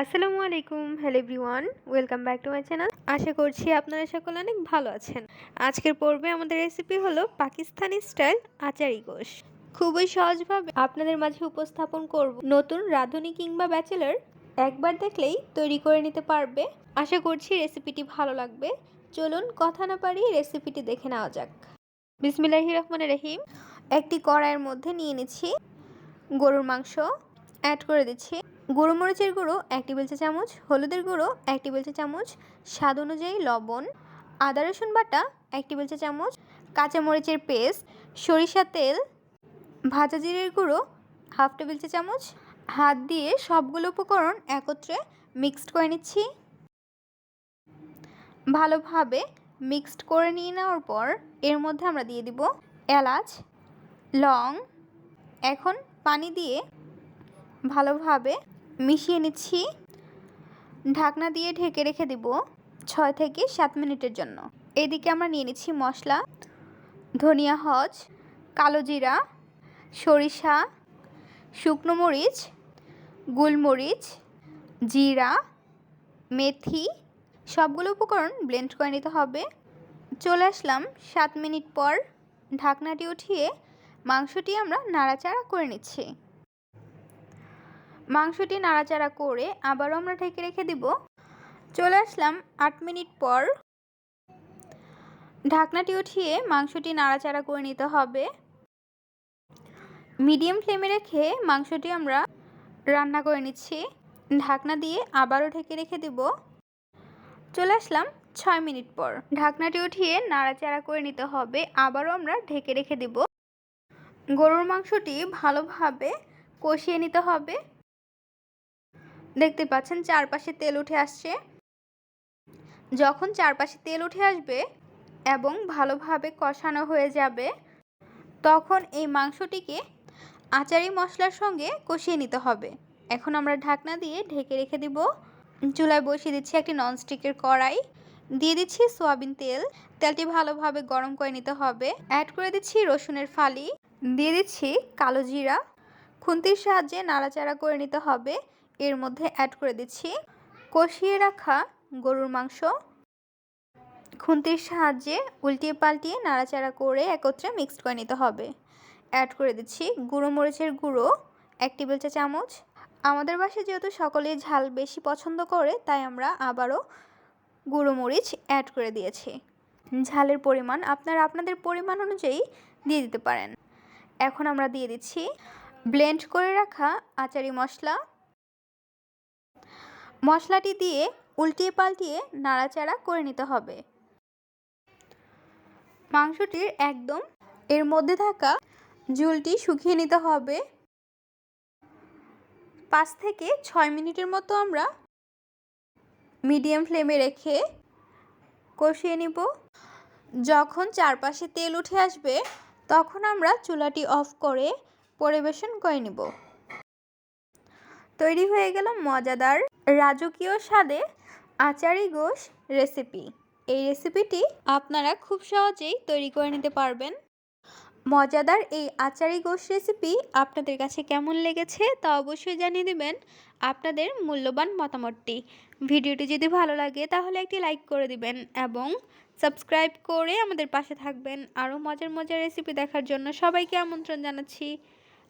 আসসালামু আলাইকুম, hello everyone, welcome back to my channel. আশা করছি আপনারা সকলে অনেক ভালো আছেন। আজকের পর্বে আমাদের রেসিপি হলো পাকিস্তানি স্টাইল আচারি গোশ। খুবই সহজভাবে আপনাদের মাঝে উপস্থাপন করব নতুন রাঁধুনি কিংবা ব্যাচেলার একবার দেখলেই তৈরি করে নিতে পারবে। আশা করছি রেসিপিটি ভালো লাগবে। চলুন কথা না পারি রেসিপিটি দেখে নেওয়া যাক। বিসমিল্লাহি রহমানের রহিম। একটি কড়াইয়ের মধ্যে নিয়ে নিচ্ছি গরুর মাংস। অ্যাড করে দিচ্ছি। গুঁড়ো মরিচের গুঁড়ো এক টেবিল চা চামচ, হলুদের গুঁড়ো এক টেবিল চা চামচ, স্বাদ অনুযায়ী লবণ, আদা, রসুন বাটা এক টেবিল চা চামচ কাঁচা মরিচের পেস্ট সরিষা তেল, ভাজা জিরের গুঁড়ো হাফ টেবিল চা চামচ, হাত দিয়ে সবগুলো উপকরণ একত্রে মিক্সড করে নিচ্ছি। ভালোভাবে মিক্সড করে নিয়ে নেওয়ার পর এর মধ্যে আমরা দিয়ে দিব এলাচ, লং, এখন পানি দিয়ে ভালোভাবে মিশিয়ে নিচ্ছি। ঢাকনা দিয়ে ঢেকে রেখে দিব ছয় থেকে সাত মিনিটের জন্য। এদিকে আমরা নিয়ে নিচ্ছি মশলা, ধনিয়া হজ কালো জিরা, সরিষা, শুকনো মরিচ, গোলমরিচ, জিরা, মেথি, সবগুলো উপকরণ ব্লেন্ড করে নিতে হবে। চলে আসলাম সাত মিনিট পর ঢাকনাটি উঠিয়ে মাংসটি আমরা নাড়াচাড়া করে নিচ্ছি। মাংসটি নাড়াচাড়া করে আবারও আমরা ঢেকে রেখে দিব। চলে আসলাম আট মিনিট পর। ঢাকনাটি উঠিয়ে মাংসটি নাড়াচাড়া করে নিতে হবে। মিডিয়াম ফ্লেমে রেখে মাংসটি আমরা রান্না করে নিচ্ছি। ঢাকনা দিয়ে আবারও ঢেকে রেখে দিব। চলে আসলাম ছয় মিনিট পর। ঢাকনাটি উঠিয়ে নাড়াচাড়া করে নিতে হবে। আবারও আমরা ঢেকে রেখে দিব। গরুর মাংসটি ভালোভাবে কষিয়ে নিতে হবে। দেখতে পাচ্ছেন চারপাশে তেল উঠে আসছে। যখন চারপাশে তেল উঠে আসবে এবং ভালোভাবে কষানো হয়ে যাবে, তখন এই মাংসটিকে আচারি মশলার সঙ্গে কষিয়ে নিতে হবে। এখন আমরা ঢাকনা দিয়ে ঢেকে রেখে দিব। চুলায় বসিয়ে দিচ্ছি একটি ননস্টিকের কড়াই। দিয়ে দিচ্ছি সোয়াবিন তেল। তেলটি ভালোভাবে গরম করে নিতে হবে। অ্যাড করে দিচ্ছি রসুনের ফালি। দিয়ে দিচ্ছি কালো জিরা। খুন্তির সাহায্যে নাড়াচাড়া করে নিতে হবে। এর মধ্যে অ্যাড করে দিচ্ছি। কষিয়ে রাখা গরুর মাংস। খুন্তির সাহায্যে উল্টিয়ে পাল্টিয়ে নাড়াচাড়া করে একত্রে মিক্সড করে নিতে হবে। অ্যাড করে দিচ্ছি গুঁড়ো মরিচের গুঁড়ো, এক টেবিল চা চামচ। আমাদের বাসায় যেহেতু সকলেই ঝাল বেশি পছন্দ করে, তাই আমরা আবারও গুঁড়ো মরিচ অ্যাড করে দিয়েছি। ঝালের পরিমাণ আপনারা আপনাদের পরিমাণ অনুযায়ী দিয়ে দিতে পারেন। এখন আমরা দিয়ে দিচ্ছি ব্লেন্ড করে রাখা আচারি মশলা। মশলাটি দিয়ে উল্টিয়ে পাল্টিয়ে নাড়াচাড়া করে নিতে হবে। মাংসটির একদম এর মধ্যে থাকা ঝুলটি শুকিয়ে নিতে হবে। পাঁচ থেকে ছয় মিনিটের মতো আমরা মিডিয়াম ফ্লেমে রেখে কষিয়ে নিব। যখন চারপাশে তেল উঠে আসবে, তখন আমরা চুলাটি অফ করে পরিবেশন করে নিব। তৈরি হয়ে গেল মজাদার রাজকীয় স্বাদে আচারি গোশ রেসিপি এই রেসিপিটি আপনারা খুব সহজেই তৈরি করে নিতে পারবেন। মজাদার এই আচারি গোশ রেসিপি আপনাদের কাছে কেমন লেগেছে তা অবশ্যই জানিয়ে দেবেন আপনাদের মূল্যবান মতামতটি। ভিডিওটি যদি ভালো লাগে তাহলে একটি লাইক করে দিবেন এবং সাবস্ক্রাইব করে আমাদের পাশে থাকবেন। আরও মজার মজার রেসিপি দেখার জন্য সবাইকে আমন্ত্রণ জানাচ্ছি।